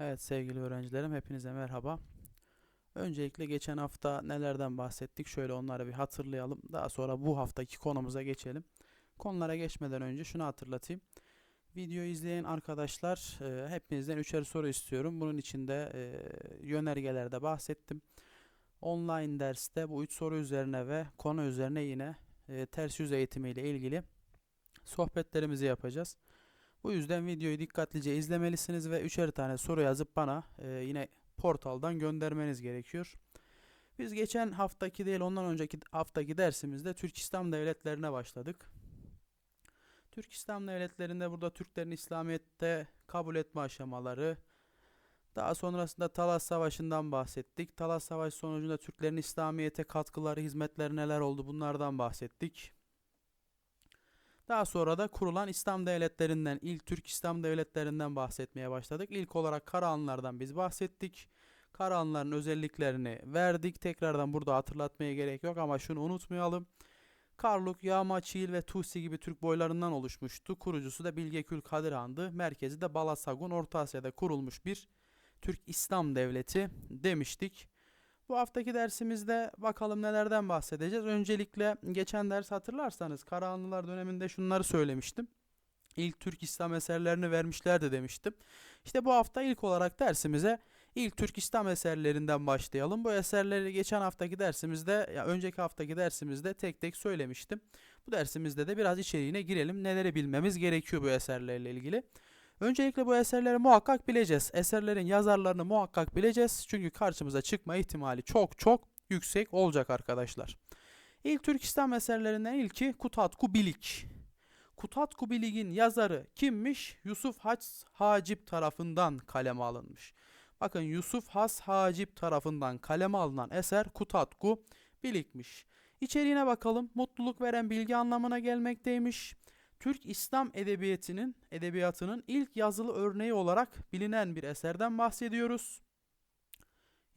Evet sevgili öğrencilerim hepinize merhaba. Öncelikle geçen hafta nelerden bahsettik şöyle onları bir hatırlayalım. Daha sonra bu haftaki konumuza geçelim. Konulara geçmeden önce şunu hatırlatayım. Videoyu izleyen arkadaşlar e, hepinizden üçer soru istiyorum. Bunun içinde e, yönergelerde bahsettim. Online derste bu üç soru üzerine ve konu üzerine yine e, ters yüz eğitimi ile ilgili sohbetlerimizi yapacağız. Bu yüzden videoyu dikkatlice izlemelisiniz ve üçer tane soru yazıp bana e, yine portaldan göndermeniz gerekiyor. Biz geçen haftaki değil ondan önceki haftaki dersimizde Türk İslam devletlerine başladık. Türk İslam devletlerinde burada Türklerin İslamiyet'te kabul etme aşamaları, daha sonrasında Talas Savaşı'ndan bahsettik. Talas Savaşı sonucunda Türklerin İslamiyet'e katkıları, hizmetleri neler oldu bunlardan bahsettik. Daha sonra da kurulan İslam devletlerinden, ilk Türk İslam devletlerinden bahsetmeye başladık. İlk olarak Karahanlılardan biz bahsettik. Karahanlıların özelliklerini verdik. Tekrardan burada hatırlatmaya gerek yok ama şunu unutmayalım. Karluk, Yağma, Çiğil ve Tusi gibi Türk boylarından oluşmuştu. Kurucusu da Bilgekül Kadir Han'dı. Merkezi de Balasagun, Orta Asya'da kurulmuş bir Türk İslam devleti demiştik. Bu haftaki dersimizde bakalım nelerden bahsedeceğiz. Öncelikle geçen ders hatırlarsanız Karahanlılar döneminde şunları söylemiştim. İlk Türk İslam eserlerini vermişlerdi demiştim. İşte bu hafta ilk olarak dersimize ilk Türk İslam eserlerinden başlayalım. Bu eserleri geçen haftaki dersimizde ya önceki haftaki dersimizde tek tek söylemiştim. Bu dersimizde de biraz içeriğine girelim. Neleri bilmemiz gerekiyor bu eserlerle ilgili. Öncelikle bu eserleri muhakkak bileceğiz. Eserlerin yazarlarını muhakkak bileceğiz. Çünkü karşımıza çıkma ihtimali çok çok yüksek olacak arkadaşlar. İlk Türk İslam eserlerinden ilki Kutatku Bilik. Kutatku Bilik'in yazarı kimmiş? Yusuf Has Hacip tarafından kaleme alınmış. Bakın Yusuf Has Hacip tarafından kaleme alınan eser Kutatku Bilik'miş. İçeriğine bakalım. Mutluluk veren bilgi anlamına gelmekteymiş. Türk İslam edebiyatının edebiyatının ilk yazılı örneği olarak bilinen bir eserden bahsediyoruz.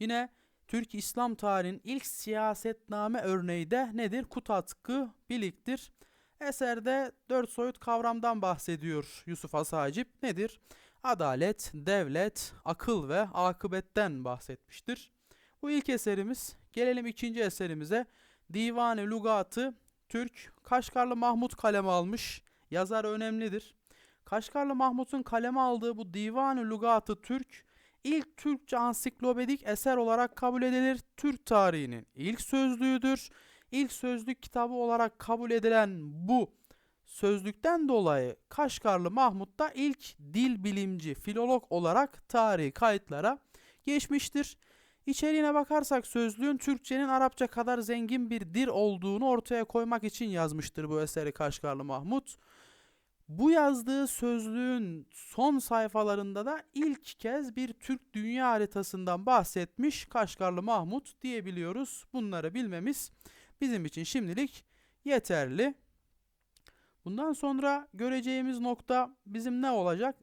Yine Türk İslam tarihinin ilk siyasetname örneği de nedir? Kutatkı Bilik'tir. Eserde dört soyut kavramdan bahsediyor Yusuf Asacip. Nedir? Adalet, devlet, akıl ve akıbetten bahsetmiştir. Bu ilk eserimiz. Gelelim ikinci eserimize. Divan-ı Lugatı Türk Kaşgarlı Mahmut kaleme almış. Yazar önemlidir. Kaşgarlı Mahmut'un kaleme aldığı bu Divan-ı Lugatı Türk ilk Türkçe ansiklopedik eser olarak kabul edilir. Türk tarihinin ilk sözlüğüdür. İlk sözlük kitabı olarak kabul edilen bu sözlükten dolayı Kaşgarlı Mahmut da ilk dil bilimci, filolog olarak tarihi kayıtlara geçmiştir. İçeriğine bakarsak sözlüğün Türkçenin Arapça kadar zengin bir dil olduğunu ortaya koymak için yazmıştır bu eseri Kaşgarlı Mahmut. Bu yazdığı sözlüğün son sayfalarında da ilk kez bir Türk dünya haritasından bahsetmiş Kaşgarlı Mahmut diyebiliyoruz. Bunları bilmemiz bizim için şimdilik yeterli. Bundan sonra göreceğimiz nokta bizim ne olacak?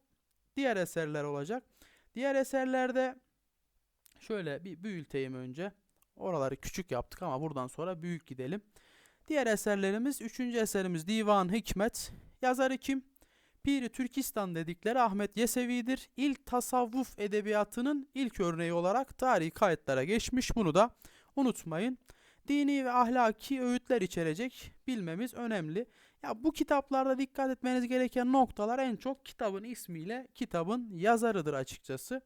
Diğer eserler olacak. Diğer eserlerde şöyle bir büyüteyim önce. Oraları küçük yaptık ama buradan sonra büyük gidelim. Diğer eserlerimiz, üçüncü eserimiz Divan Hikmet. Yazarı kim? Piri Türkistan dedikleri Ahmet Yesevi'dir. İlk tasavvuf edebiyatının ilk örneği olarak tarihi kayıtlara geçmiş. Bunu da unutmayın. Dini ve ahlaki öğütler içerecek bilmemiz önemli. Ya bu kitaplarda dikkat etmeniz gereken noktalar en çok kitabın ismiyle kitabın yazarıdır açıkçası.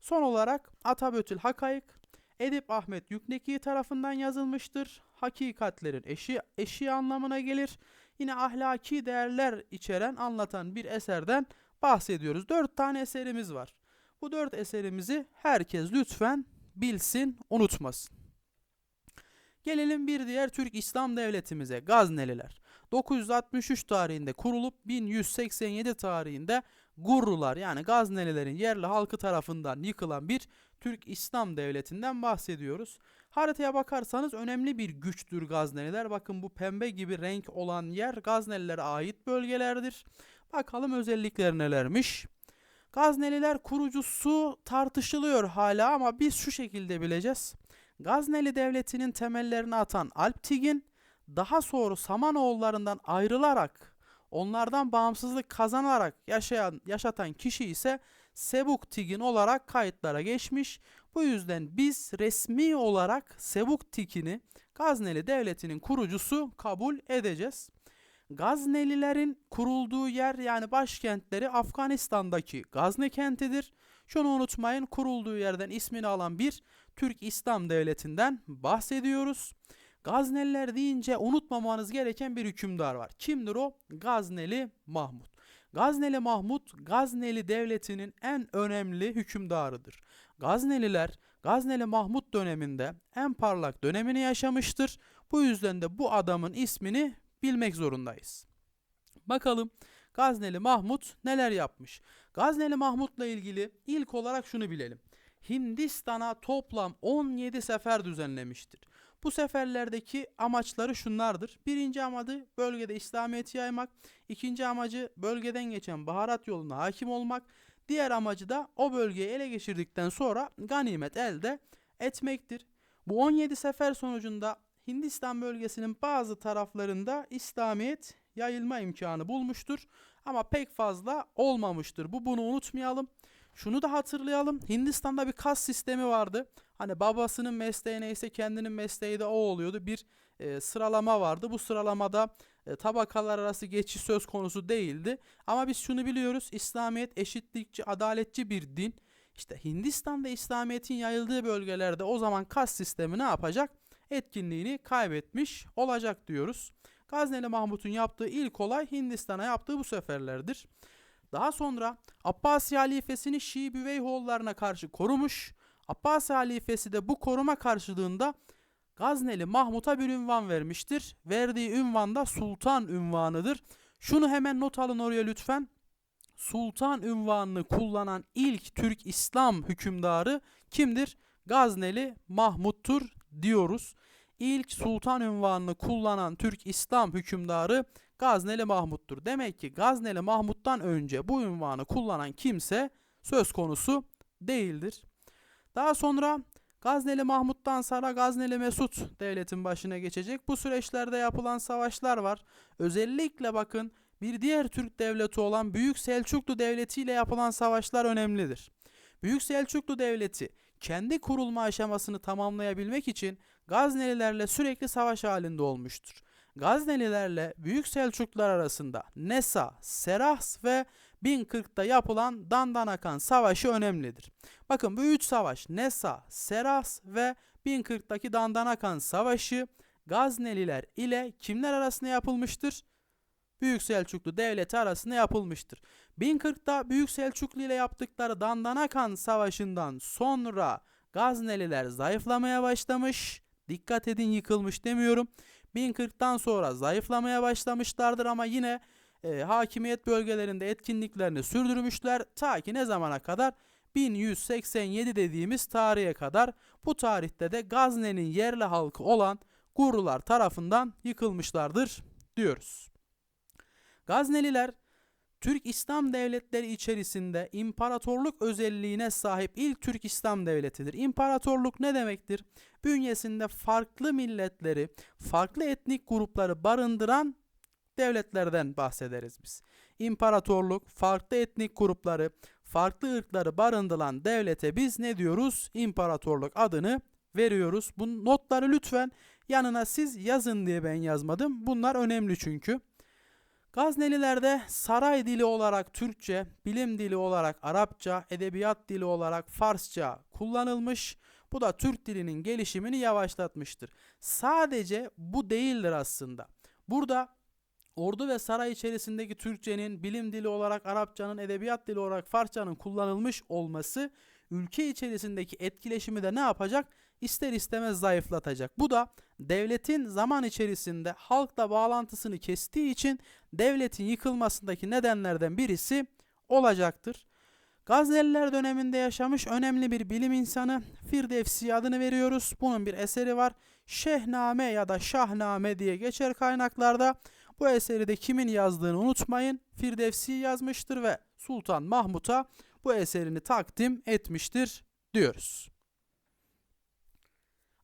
Son olarak Atabötül Hakayık Edip Ahmet Yükneki tarafından yazılmıştır. Hakikatlerin eşi, eşi anlamına gelir. Yine ahlaki değerler içeren anlatan bir eserden bahsediyoruz. Dört tane eserimiz var. Bu dört eserimizi herkes lütfen bilsin, unutmasın. Gelelim bir diğer Türk İslam devletimize Gazneliler. 963 tarihinde kurulup 1187 tarihinde Gurrular yani Gaznelilerin yerli halkı tarafından yıkılan bir Türk İslam devletinden bahsediyoruz. Haritaya bakarsanız önemli bir güçtür Gazneliler. Bakın bu pembe gibi renk olan yer Gaznelilere ait bölgelerdir. Bakalım özellikleri nelermiş. Gazneliler kurucusu tartışılıyor hala ama biz şu şekilde bileceğiz. Gazneli devletinin temellerini atan Alptigin daha sonra Samanoğullarından ayrılarak onlardan bağımsızlık kazanarak yaşayan yaşatan kişi ise Sebuktigin olarak kayıtlara geçmiş. Bu yüzden biz resmi olarak Sebuktigini Gazneli Devleti'nin kurucusu kabul edeceğiz. Gaznelilerin kurulduğu yer yani başkentleri Afganistan'daki Gazne kentidir. Şunu unutmayın kurulduğu yerden ismini alan bir Türk İslam Devleti'nden bahsediyoruz. Gazneliler deyince unutmamanız gereken bir hükümdar var. Kimdir o? Gazneli Mahmut. Gazneli Mahmut Gazneli Devleti'nin en önemli hükümdarıdır. Gazneliler Gazneli Mahmut döneminde en parlak dönemini yaşamıştır. Bu yüzden de bu adamın ismini bilmek zorundayız. Bakalım Gazneli Mahmut neler yapmış? Gazneli Mahmut'la ilgili ilk olarak şunu bilelim. Hindistan'a toplam 17 sefer düzenlemiştir. Bu seferlerdeki amaçları şunlardır. Birinci amacı bölgede İslamiyet'i yaymak. ikinci amacı bölgeden geçen baharat yoluna hakim olmak. Diğer amacı da o bölgeyi ele geçirdikten sonra ganimet elde etmektir. Bu 17 sefer sonucunda Hindistan bölgesinin bazı taraflarında İslamiyet yayılma imkanı bulmuştur. Ama pek fazla olmamıştır. Bu bunu unutmayalım. Şunu da hatırlayalım. Hindistan'da bir kas sistemi vardı. Hani babasının mesleği neyse kendinin mesleği de o oluyordu. Bir e, sıralama vardı. Bu sıralamada e, tabakalar arası geçiş söz konusu değildi. Ama biz şunu biliyoruz. İslamiyet eşitlikçi, adaletçi bir din. İşte Hindistan'da İslamiyet'in yayıldığı bölgelerde o zaman kas sistemi ne yapacak? Etkinliğini kaybetmiş olacak diyoruz. Gazneli Mahmut'un yaptığı ilk olay Hindistan'a yaptığı bu seferlerdir. Daha sonra Abbasi halifesini Şii Büveyhoğullarına karşı korumuş. Abbasi halifesi de bu koruma karşılığında Gazneli Mahmut'a bir ünvan vermiştir. Verdiği ünvan da sultan ünvanıdır. Şunu hemen not alın oraya lütfen. Sultan ünvanını kullanan ilk Türk İslam hükümdarı kimdir? Gazneli Mahmut'tur diyoruz. İlk sultan ünvanını kullanan Türk İslam hükümdarı Gazneli Mahmut'tur. Demek ki Gazneli Mahmut'tan önce bu ünvanı kullanan kimse söz konusu değildir. Daha sonra Gazneli Mahmut'tan sonra Gazneli Mesut devletin başına geçecek. Bu süreçlerde yapılan savaşlar var. Özellikle bakın bir diğer Türk devleti olan Büyük Selçuklu Devleti ile yapılan savaşlar önemlidir. Büyük Selçuklu Devleti kendi kurulma aşamasını tamamlayabilmek için Gaznelilerle sürekli savaş halinde olmuştur. Gaznelilerle Büyük Selçuklular arasında Nesa, Serahs ve 1040'da yapılan Dandanakan Savaşı önemlidir. Bakın bu üç savaş Nesa, Serahs ve 1040'daki Dandanakan Savaşı Gazneliler ile kimler arasında yapılmıştır? Büyük Selçuklu Devleti arasında yapılmıştır. 1040'da Büyük Selçuklu ile yaptıkları Dandanakan Savaşı'ndan sonra Gazneliler zayıflamaya başlamış. Dikkat edin yıkılmış demiyorum. 1040'tan sonra zayıflamaya başlamışlardır ama yine e, hakimiyet bölgelerinde etkinliklerini sürdürmüşler. Ta ki ne zamana kadar? 1187 dediğimiz tarihe kadar. Bu tarihte de Gazne'nin yerli halkı olan Gurlular tarafından yıkılmışlardır diyoruz. Gazneliler Türk İslam devletleri içerisinde imparatorluk özelliğine sahip ilk Türk İslam devletidir. İmparatorluk ne demektir? Bünyesinde farklı milletleri, farklı etnik grupları barındıran devletlerden bahsederiz biz. İmparatorluk, farklı etnik grupları, farklı ırkları barındıran devlete biz ne diyoruz? İmparatorluk adını veriyoruz. Bu notları lütfen yanına siz yazın diye ben yazmadım. Bunlar önemli çünkü. Gaznelilerde saray dili olarak Türkçe, bilim dili olarak Arapça, edebiyat dili olarak Farsça kullanılmış. Bu da Türk dilinin gelişimini yavaşlatmıştır. Sadece bu değildir aslında. Burada ordu ve saray içerisindeki Türkçenin bilim dili olarak Arapçanın, edebiyat dili olarak Farsçanın kullanılmış olması ülke içerisindeki etkileşimi de ne yapacak? İster istemez zayıflatacak. Bu da devletin zaman içerisinde halkla bağlantısını kestiği için devletin yıkılmasındaki nedenlerden birisi olacaktır. Gazneliler döneminde yaşamış önemli bir bilim insanı Firdevsi adını veriyoruz. Bunun bir eseri var. Şehname ya da Şahname diye geçer kaynaklarda. Bu eseri de kimin yazdığını unutmayın. Firdevsi yazmıştır ve Sultan Mahmut'a bu eserini takdim etmiştir diyoruz.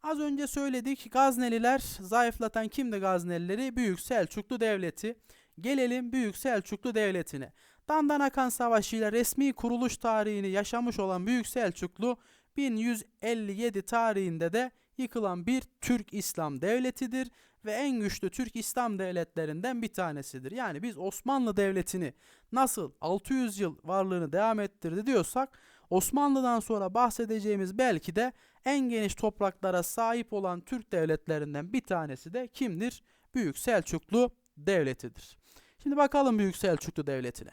Az önce söyledik Gazneliler zayıflatan kimdi Gaznelileri? Büyük Selçuklu Devleti. Gelelim Büyük Selçuklu Devleti'ne. Dandanakan Savaşı ile resmi kuruluş tarihini yaşamış olan Büyük Selçuklu 1157 tarihinde de yıkılan bir Türk İslam devletidir ve en güçlü Türk İslam devletlerinden bir tanesidir. Yani biz Osmanlı Devleti'ni nasıl 600 yıl varlığını devam ettirdi diyorsak Osmanlı'dan sonra bahsedeceğimiz belki de en geniş topraklara sahip olan Türk devletlerinden bir tanesi de kimdir? Büyük Selçuklu Devleti'dir. Şimdi bakalım Büyük Selçuklu Devleti'ne.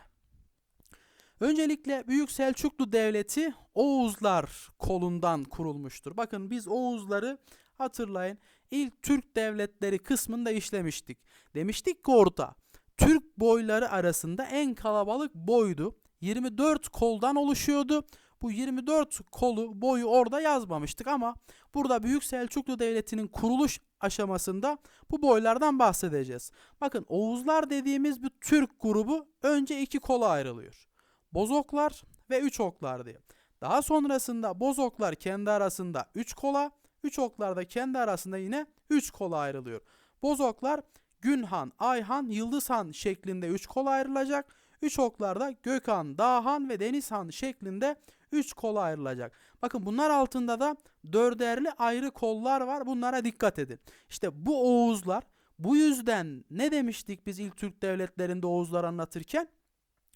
Öncelikle Büyük Selçuklu Devleti Oğuzlar kolundan kurulmuştur. Bakın biz Oğuzları hatırlayın ilk Türk devletleri kısmında işlemiştik. Demiştik ki orada Türk boyları arasında en kalabalık boydu. 24 koldan oluşuyordu. Bu 24 kolu boyu orada yazmamıştık ama burada Büyük Selçuklu Devleti'nin kuruluş aşamasında bu boylardan bahsedeceğiz. Bakın Oğuzlar dediğimiz bir Türk grubu önce iki kola ayrılıyor. Bozoklar ve üç oklar diye. Daha sonrasında Bozoklar kendi arasında 3 kola, 3 oklar da kendi arasında yine 3 kola ayrılıyor. Bozoklar Günhan, Ayhan, Yıldızhan şeklinde 3 kola ayrılacak. 3 oklar da Gökhan, Dağhan ve Denizhan şeklinde 3 kola ayrılacak. Bakın bunlar altında da dörderli ayrı kollar var. Bunlara dikkat edin. İşte bu Oğuzlar bu yüzden ne demiştik biz ilk Türk devletlerinde Oğuzlar anlatırken?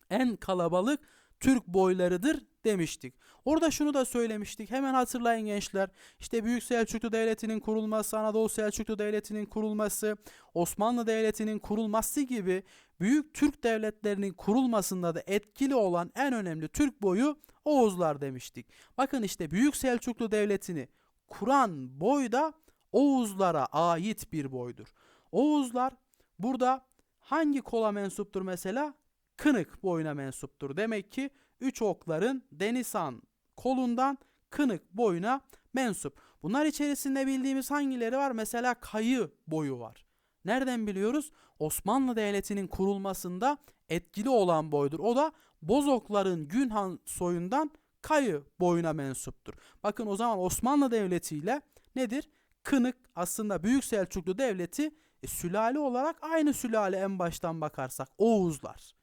En kalabalık Türk boylarıdır demiştik. Orada şunu da söylemiştik. Hemen hatırlayın gençler. İşte Büyük Selçuklu Devleti'nin kurulması, Anadolu Selçuklu Devleti'nin kurulması, Osmanlı Devleti'nin kurulması gibi büyük Türk devletlerinin kurulmasında da etkili olan en önemli Türk boyu Oğuzlar demiştik. Bakın işte Büyük Selçuklu Devleti'ni kuran boy da Oğuzlara ait bir boydur. Oğuzlar burada hangi kola mensuptur mesela? Kınık boyuna mensuptur. Demek ki üç okların Denizhan kolundan Kınık boyuna mensup. Bunlar içerisinde bildiğimiz hangileri var? Mesela Kayı boyu var. Nereden biliyoruz? Osmanlı Devleti'nin kurulmasında etkili olan boydur. O da Bozokların Günhan soyundan Kayı boyuna mensuptur. Bakın o zaman Osmanlı Devleti ile nedir? Kınık aslında Büyük Selçuklu Devleti e, sülale olarak aynı sülale en baştan bakarsak Oğuzlar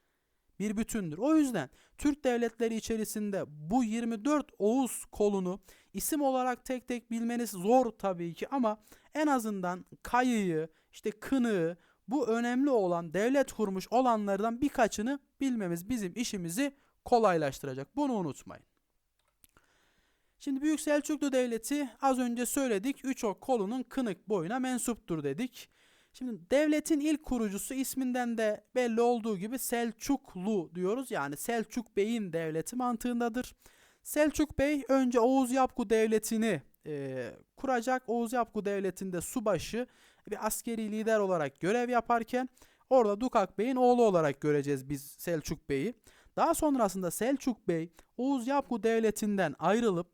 bir bütündür. O yüzden Türk devletleri içerisinde bu 24 Oğuz kolunu isim olarak tek tek bilmeniz zor tabii ki ama en azından Kayı'yı, işte Kını'yı bu önemli olan devlet kurmuş olanlardan birkaçını bilmemiz bizim işimizi kolaylaştıracak. Bunu unutmayın. Şimdi Büyük Selçuklu Devleti az önce söyledik 3 ok kolunun kınık boyuna mensuptur dedik. Şimdi devletin ilk kurucusu isminden de belli olduğu gibi Selçuklu diyoruz. Yani Selçuk Bey'in devleti mantığındadır. Selçuk Bey önce Oğuz Yapgu Devleti'ni e, kuracak. Oğuz Yapgu Devleti'nde subaşı bir askeri lider olarak görev yaparken orada Dukak Bey'in oğlu olarak göreceğiz biz Selçuk Bey'i. Daha sonrasında Selçuk Bey Oğuz Yapgu Devleti'nden ayrılıp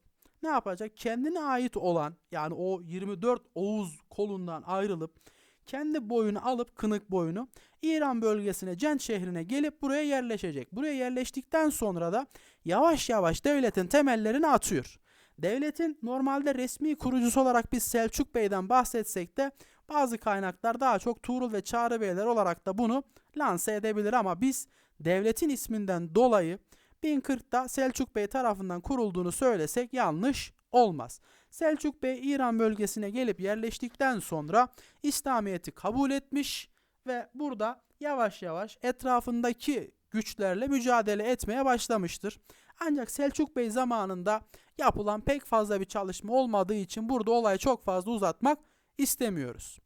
ne yapacak? Kendine ait olan yani o 24 Oğuz kolundan ayrılıp kendi boyunu alıp kınık boyunu İran bölgesine Cent şehrine gelip buraya yerleşecek. Buraya yerleştikten sonra da yavaş yavaş devletin temellerini atıyor. Devletin normalde resmi kurucusu olarak biz Selçuk Bey'den bahsetsek de bazı kaynaklar daha çok Tuğrul ve Çağrı Beyler olarak da bunu lanse edebilir ama biz devletin isminden dolayı 1040'da Selçuk Bey tarafından kurulduğunu söylesek yanlış olmaz. Selçuk Bey İran bölgesine gelip yerleştikten sonra İslamiyet'i kabul etmiş ve burada yavaş yavaş etrafındaki güçlerle mücadele etmeye başlamıştır. Ancak Selçuk Bey zamanında yapılan pek fazla bir çalışma olmadığı için burada olayı çok fazla uzatmak istemiyoruz.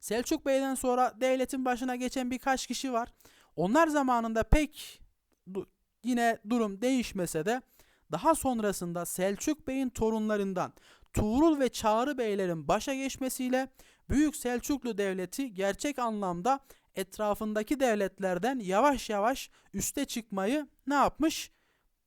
Selçuk Bey'den sonra devletin başına geçen birkaç kişi var. Onlar zamanında pek yine durum değişmese de daha sonrasında Selçuk Bey'in torunlarından Tuğrul ve Çağrı Beylerin başa geçmesiyle Büyük Selçuklu Devleti gerçek anlamda etrafındaki devletlerden yavaş yavaş üste çıkmayı ne yapmış?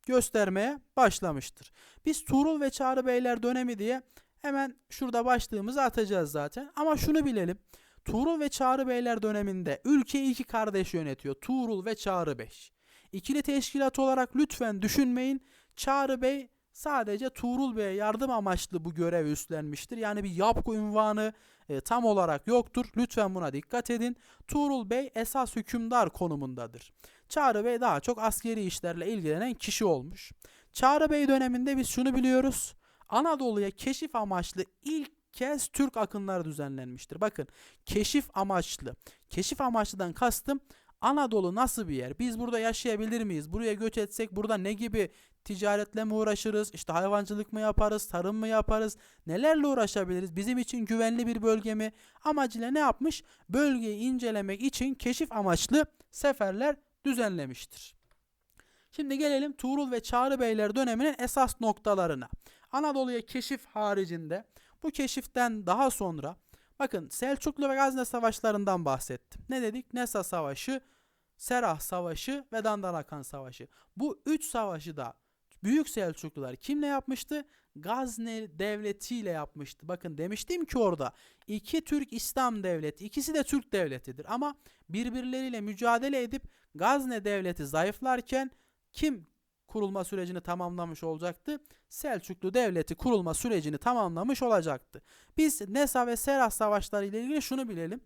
Göstermeye başlamıştır. Biz Tuğrul ve Çağrı Beyler dönemi diye hemen şurada başlığımızı atacağız zaten. Ama şunu bilelim. Tuğrul ve Çağrı Beyler döneminde ülkeyi iki kardeş yönetiyor. Tuğrul ve Çağrı Bey. İkili teşkilat olarak lütfen düşünmeyin. Çağrı Bey sadece Tuğrul Bey'e yardım amaçlı bu görev üstlenmiştir. Yani bir yapku ünvanı e, tam olarak yoktur. Lütfen buna dikkat edin. Tuğrul Bey esas hükümdar konumundadır. Çağrı Bey daha çok askeri işlerle ilgilenen kişi olmuş. Çağrı Bey döneminde biz şunu biliyoruz. Anadolu'ya keşif amaçlı ilk kez Türk akınları düzenlenmiştir. Bakın keşif amaçlı. Keşif amaçlıdan kastım Anadolu nasıl bir yer? Biz burada yaşayabilir miyiz? Buraya göç etsek burada ne gibi ticaretle mi uğraşırız? İşte hayvancılık mı yaparız? Tarım mı yaparız? Nelerle uğraşabiliriz? Bizim için güvenli bir bölge mi? Amacıyla ne yapmış? Bölgeyi incelemek için keşif amaçlı seferler düzenlemiştir. Şimdi gelelim Tuğrul ve Çağrı Beyler döneminin esas noktalarına. Anadolu'ya keşif haricinde bu keşiften daha sonra bakın Selçuklu ve Gazne savaşlarından bahsettim. Ne dedik? Nesa Savaşı, Serah Savaşı ve Dandanakan Savaşı. Bu üç savaşı da Büyük Selçuklular kimle yapmıştı? Gazne devletiyle yapmıştı. Bakın demiştim ki orada iki Türk İslam devleti, ikisi de Türk devletidir ama birbirleriyle mücadele edip Gazne devleti zayıflarken kim kurulma sürecini tamamlamış olacaktı? Selçuklu devleti kurulma sürecini tamamlamış olacaktı. Biz Nesa ve Serah savaşları ile ilgili şunu bilelim.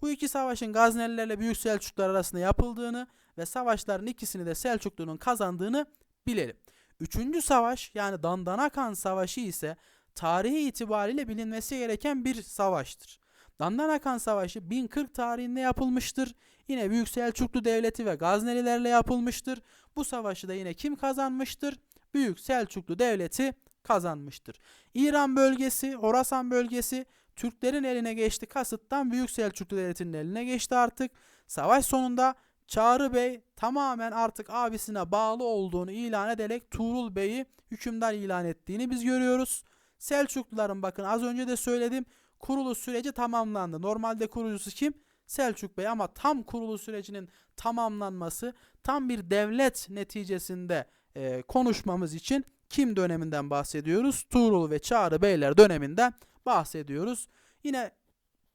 Bu iki savaşın Gaznelilerle Büyük Selçuklular arasında yapıldığını ve savaşların ikisini de Selçuklu'nun kazandığını bilelim. Üçüncü savaş yani Dandanakan Savaşı ise tarihi itibariyle bilinmesi gereken bir savaştır. Dandanakan Savaşı 1040 tarihinde yapılmıştır. Yine Büyük Selçuklu Devleti ve Gaznelilerle yapılmıştır. Bu savaşı da yine kim kazanmıştır? Büyük Selçuklu Devleti kazanmıştır. İran bölgesi, Horasan bölgesi Türklerin eline geçti. Kasıttan Büyük Selçuklu Devleti'nin eline geçti artık. Savaş sonunda Çağrı Bey tamamen artık abisine bağlı olduğunu ilan ederek Tuğrul Bey'i hükümdar ilan ettiğini biz görüyoruz. Selçukluların bakın az önce de söyledim kuruluş süreci tamamlandı. Normalde kurucusu kim? Selçuk Bey ama tam kuruluş sürecinin tamamlanması tam bir devlet neticesinde e, konuşmamız için kim döneminden bahsediyoruz? Tuğrul ve Çağrı Beyler döneminden bahsediyoruz. Yine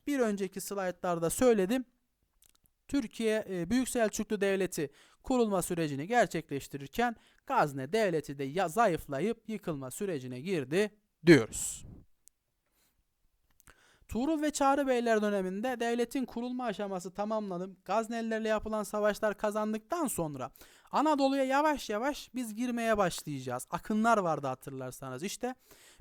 bir önceki slaytlarda söyledim. Türkiye e, Büyük Selçuklu Devleti kurulma sürecini gerçekleştirirken Gazne Devleti de ya zayıflayıp yıkılma sürecine girdi diyoruz. Tuğrul ve Çağrı Beyler döneminde devletin kurulma aşaması tamamlanıp Gaznelilerle yapılan savaşlar kazandıktan sonra Anadolu'ya yavaş yavaş biz girmeye başlayacağız. Akınlar vardı hatırlarsanız. İşte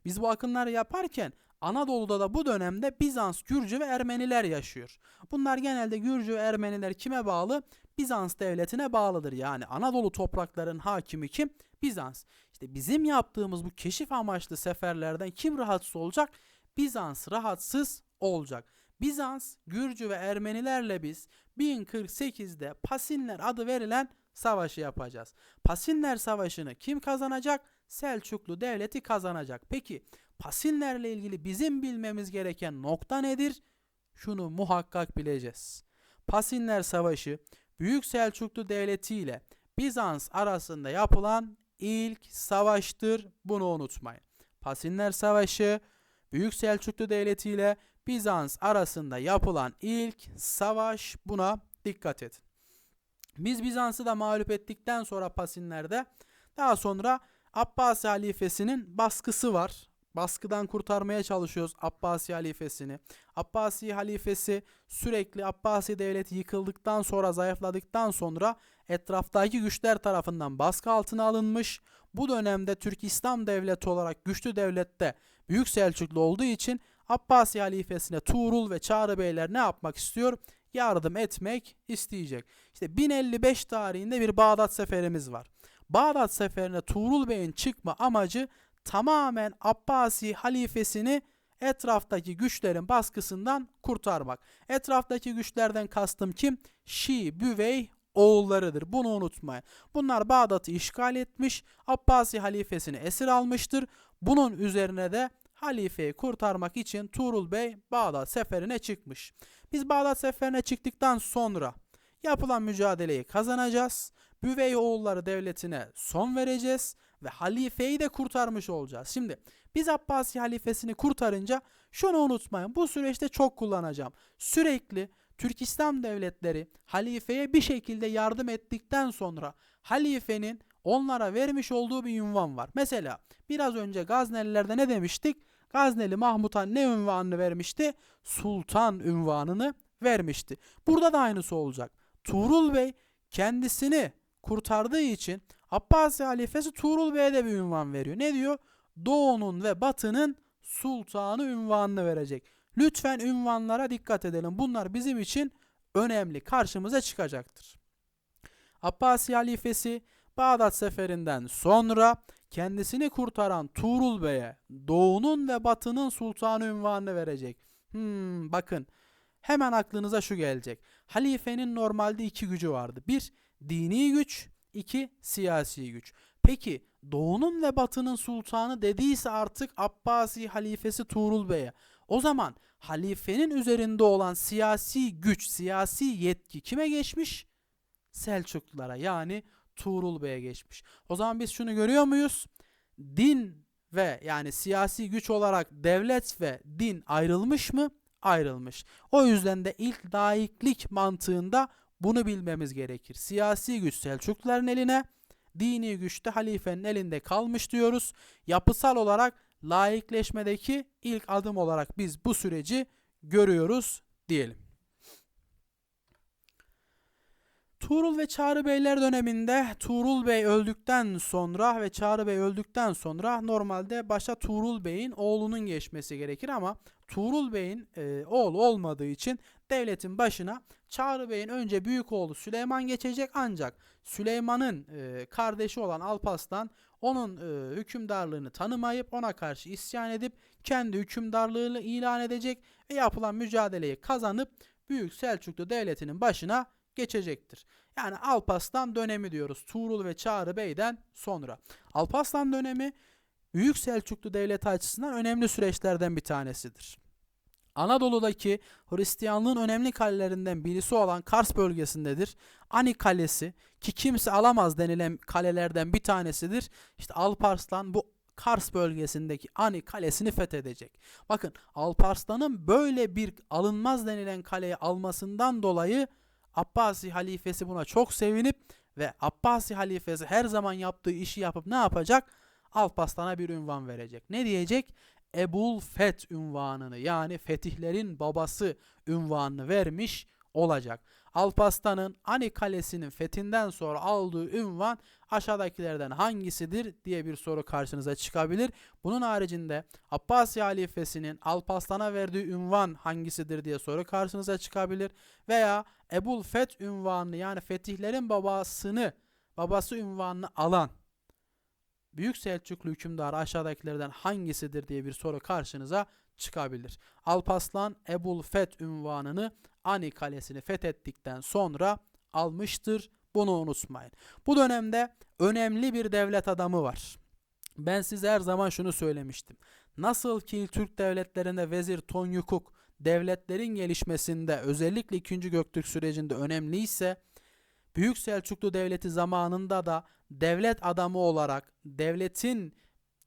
biz bu akınları yaparken Anadolu'da da bu dönemde Bizans, Gürcü ve Ermeniler yaşıyor. Bunlar genelde Gürcü ve Ermeniler kime bağlı? Bizans devletine bağlıdır. Yani Anadolu toprakların hakimi kim? Bizans. İşte bizim yaptığımız bu keşif amaçlı seferlerden kim rahatsız olacak? Bizans rahatsız olacak. Bizans, Gürcü ve Ermenilerle biz 1048'de Pasinler adı verilen savaşı yapacağız. Pasinler Savaşı'nı kim kazanacak? Selçuklu Devleti kazanacak. Peki Pasinlerle ilgili bizim bilmemiz gereken nokta nedir? Şunu muhakkak bileceğiz. Pasinler Savaşı Büyük Selçuklu Devleti ile Bizans arasında yapılan ilk savaştır. Bunu unutmayın. Pasinler Savaşı Büyük Selçuklu Devleti ile Bizans arasında yapılan ilk savaş buna dikkat edin. Biz Bizans'ı da mağlup ettikten sonra Pasinler'de daha sonra Abbasi halifesinin baskısı var. Baskıdan kurtarmaya çalışıyoruz Abbasi halifesini. Abbasi halifesi sürekli Abbasi devleti yıkıldıktan sonra zayıfladıktan sonra etraftaki güçler tarafından baskı altına alınmış. Bu dönemde Türk İslam devleti olarak güçlü devlette Büyük Selçuklu olduğu için Abbasi halifesine Tuğrul ve Çağrı Beyler ne yapmak istiyor? Yardım etmek isteyecek. İşte 1055 tarihinde bir Bağdat seferimiz var. Bağdat seferine Tuğrul Bey'in çıkma amacı tamamen Abbasi halifesini etraftaki güçlerin baskısından kurtarmak. Etraftaki güçlerden kastım kim? Şii, Büvey oğullarıdır. Bunu unutmayın. Bunlar Bağdat'ı işgal etmiş, Abbasi halifesini esir almıştır. Bunun üzerine de halifeyi kurtarmak için Tuğrul Bey Bağdat seferine çıkmış. Biz Bağdat seferine çıktıktan sonra yapılan mücadeleyi kazanacağız. Büvey oğulları devletine son vereceğiz ve halifeyi de kurtarmış olacağız. Şimdi biz Abbasi halifesini kurtarınca şunu unutmayın. Bu süreçte çok kullanacağım. Sürekli Türk İslam devletleri halifeye bir şekilde yardım ettikten sonra halifenin onlara vermiş olduğu bir ünvan var. Mesela biraz önce Gaznelilerde ne demiştik? Gazneli Mahmut'a ne ünvanını vermişti? Sultan ünvanını vermişti. Burada da aynısı olacak. Tuğrul Bey kendisini kurtardığı için Abbasi halifesi Tuğrul Bey'e de bir ünvan veriyor. Ne diyor? Doğu'nun ve Batı'nın sultanı ünvanını verecek. Lütfen ünvanlara dikkat edelim. Bunlar bizim için önemli. Karşımıza çıkacaktır. Abbasi halifesi Bağdat seferinden sonra kendisini kurtaran Tuğrul Bey'e Doğu'nun ve Batı'nın sultanı ünvanını verecek. Hmm, bakın hemen aklınıza şu gelecek. Halifenin normalde iki gücü vardı. Bir, dini güç. iki siyasi güç. Peki Doğu'nun ve Batı'nın sultanı dediyse artık Abbasi halifesi Tuğrul Bey'e. O zaman halifenin üzerinde olan siyasi güç, siyasi yetki kime geçmiş? Selçuklulara yani Tuğrul Bey'e geçmiş. O zaman biz şunu görüyor muyuz? Din ve yani siyasi güç olarak devlet ve din ayrılmış mı? Ayrılmış. O yüzden de ilk laiklik mantığında bunu bilmemiz gerekir. Siyasi güç Selçukluların eline, dini güç de halifenin elinde kalmış diyoruz. Yapısal olarak laikleşmedeki ilk adım olarak biz bu süreci görüyoruz diyelim. Tuğrul ve Çağrı Beyler döneminde Tuğrul Bey öldükten sonra ve Çağrı Bey öldükten sonra normalde başa Tuğrul Bey'in oğlunun geçmesi gerekir ama Tuğrul Bey'in e, oğlu olmadığı için devletin başına Çağrı Bey'in önce büyük oğlu Süleyman geçecek. Ancak Süleyman'ın e, kardeşi olan Alparslan onun e, hükümdarlığını tanımayıp ona karşı isyan edip kendi hükümdarlığını ilan edecek ve yapılan mücadeleyi kazanıp Büyük Selçuklu Devleti'nin başına geçecektir. Yani Alparslan dönemi diyoruz. Tuğrul ve Çağrı Bey'den sonra. Alparslan dönemi Büyük Selçuklu Devleti açısından önemli süreçlerden bir tanesidir. Anadolu'daki Hristiyanlığın önemli kalelerinden birisi olan Kars bölgesindedir. Ani Kalesi ki kimse alamaz denilen kalelerden bir tanesidir. İşte Alparslan bu Kars bölgesindeki Ani kalesini fethedecek. Bakın Alparslan'ın böyle bir alınmaz denilen kaleyi almasından dolayı Abbasi halifesi buna çok sevinip ve Abbasi halifesi her zaman yaptığı işi yapıp ne yapacak? Alparslan'a bir ünvan verecek. Ne diyecek? Ebul Feth ünvanını yani fetihlerin babası ünvanını vermiş olacak. Alparslan'ın Ani Kalesi'nin fethinden sonra aldığı ünvan aşağıdakilerden hangisidir diye bir soru karşınıza çıkabilir. Bunun haricinde Abbasi halifesinin Alparslan'a verdiği ünvan hangisidir diye soru karşınıza çıkabilir. Veya Ebul Feth ünvanını yani fetihlerin babasını babası ünvanını alan Büyük Selçuklu hükümdarı aşağıdakilerden hangisidir diye bir soru karşınıza çıkabilir. Alpaslan Ebul Feth ünvanını Ani Kalesi'ni fethettikten sonra almıştır. Bunu unutmayın. Bu dönemde önemli bir devlet adamı var. Ben size her zaman şunu söylemiştim. Nasıl ki Türk devletlerinde Vezir Tonyukuk devletlerin gelişmesinde özellikle 2. Göktürk sürecinde önemliyse Büyük Selçuklu Devleti zamanında da devlet adamı olarak devletin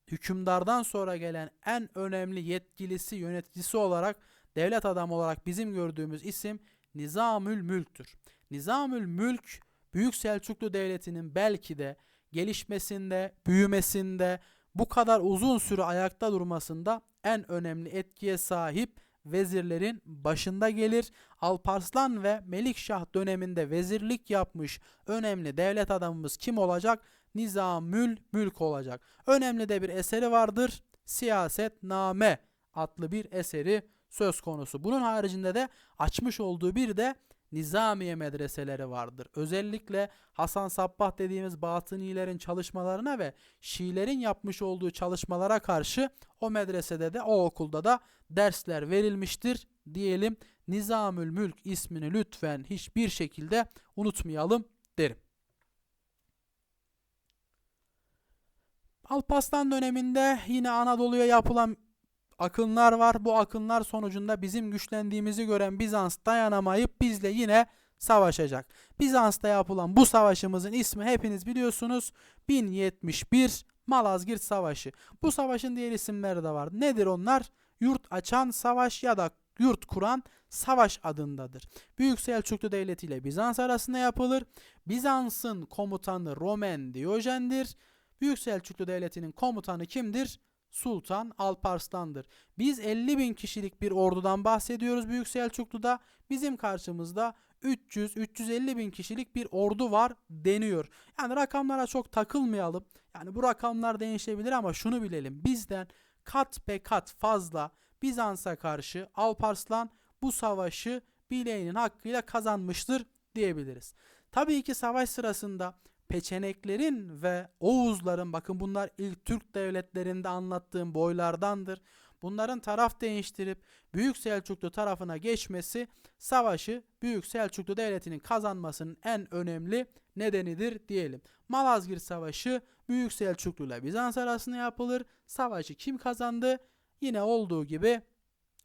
hükümdardan sonra gelen en önemli yetkilisi, yöneticisi olarak devlet adamı olarak bizim gördüğümüz isim Nizamül Mülk'tür. Nizamül Mülk Büyük Selçuklu Devleti'nin belki de gelişmesinde, büyümesinde, bu kadar uzun süre ayakta durmasında en önemli etkiye sahip vezirlerin başında gelir. Alparslan ve Melikşah döneminde vezirlik yapmış önemli devlet adamımız kim olacak? Nizamül Mülk olacak. Önemli de bir eseri vardır. Siyasetname adlı bir eseri söz konusu. Bunun haricinde de açmış olduğu bir de Nizamiye medreseleri vardır. Özellikle Hasan Sabbah dediğimiz Batınilerin çalışmalarına ve Şiilerin yapmış olduğu çalışmalara karşı o medresede de o okulda da dersler verilmiştir diyelim. Nizamül Mülk ismini lütfen hiçbir şekilde unutmayalım derim. Alparslan döneminde yine Anadolu'ya yapılan akınlar var. Bu akınlar sonucunda bizim güçlendiğimizi gören Bizans dayanamayıp bizle yine savaşacak. Bizans'ta yapılan bu savaşımızın ismi hepiniz biliyorsunuz. 1071 Malazgirt Savaşı. Bu savaşın diğer isimleri de var. Nedir onlar? Yurt açan savaş ya da yurt kuran savaş adındadır. Büyük Selçuklu Devleti ile Bizans arasında yapılır. Bizans'ın komutanı Roman Diyojen'dir. Büyük Selçuklu Devleti'nin komutanı kimdir? Sultan Alparslan'dır. Biz 50 bin kişilik bir ordudan bahsediyoruz Büyük Selçuklu'da. Bizim karşımızda 300-350 bin kişilik bir ordu var deniyor. Yani rakamlara çok takılmayalım. Yani bu rakamlar değişebilir ama şunu bilelim. Bizden kat be kat fazla Bizans'a karşı Alparslan bu savaşı bileğinin hakkıyla kazanmıştır diyebiliriz. Tabii ki savaş sırasında Peçeneklerin ve Oğuzların bakın bunlar ilk Türk devletlerinde anlattığım boylardandır. Bunların taraf değiştirip Büyük Selçuklu tarafına geçmesi savaşı Büyük Selçuklu Devleti'nin kazanmasının en önemli nedenidir diyelim. Malazgirt Savaşı Büyük Selçuklu ile Bizans arasında yapılır. Savaşı kim kazandı? Yine olduğu gibi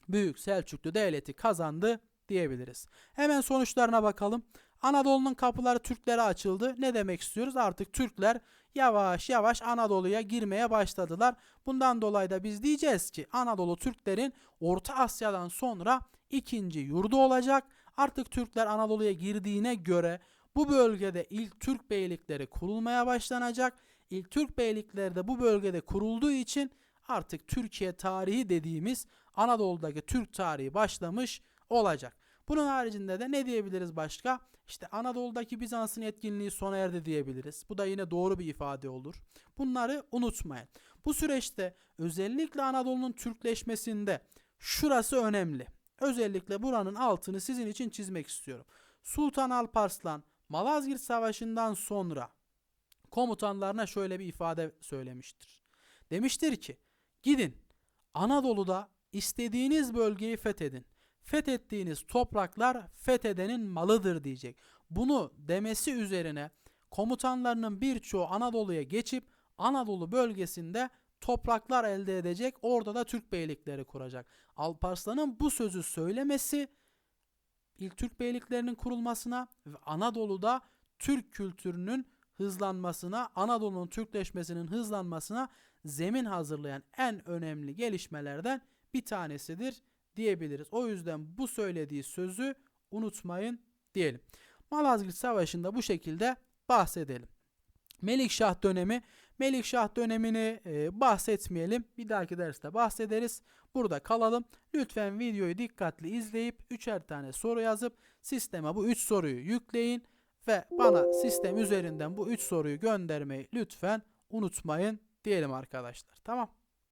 Büyük Selçuklu Devleti kazandı diyebiliriz. Hemen sonuçlarına bakalım. Anadolu'nun kapıları Türklere açıldı. Ne demek istiyoruz? Artık Türkler yavaş yavaş Anadolu'ya girmeye başladılar. Bundan dolayı da biz diyeceğiz ki Anadolu Türklerin Orta Asya'dan sonra ikinci yurdu olacak. Artık Türkler Anadolu'ya girdiğine göre bu bölgede ilk Türk beylikleri kurulmaya başlanacak. İlk Türk beylikleri de bu bölgede kurulduğu için artık Türkiye tarihi dediğimiz Anadolu'daki Türk tarihi başlamış olacak. Bunun haricinde de ne diyebiliriz başka? İşte Anadolu'daki Bizans'ın etkinliği sona erdi diyebiliriz. Bu da yine doğru bir ifade olur. Bunları unutmayın. Bu süreçte özellikle Anadolu'nun Türkleşmesinde şurası önemli. Özellikle buranın altını sizin için çizmek istiyorum. Sultan Alparslan Malazgirt Savaşı'ndan sonra komutanlarına şöyle bir ifade söylemiştir. Demiştir ki gidin Anadolu'da istediğiniz bölgeyi fethedin fethettiğiniz topraklar fethedenin malıdır diyecek. Bunu demesi üzerine komutanlarının birçoğu Anadolu'ya geçip Anadolu bölgesinde topraklar elde edecek. Orada da Türk beylikleri kuracak. Alparslan'ın bu sözü söylemesi ilk Türk beyliklerinin kurulmasına ve Anadolu'da Türk kültürünün hızlanmasına, Anadolu'nun Türkleşmesinin hızlanmasına zemin hazırlayan en önemli gelişmelerden bir tanesidir diyebiliriz. O yüzden bu söylediği sözü unutmayın diyelim. Malazgirt Savaşı'nda bu şekilde bahsedelim. Melikşah dönemi Melikşah dönemini e, bahsetmeyelim. Bir dahaki derste bahsederiz. Burada kalalım. Lütfen videoyu dikkatli izleyip üçer tane soru yazıp sisteme bu üç soruyu yükleyin ve bana sistem üzerinden bu üç soruyu göndermeyi lütfen unutmayın diyelim arkadaşlar. Tamam.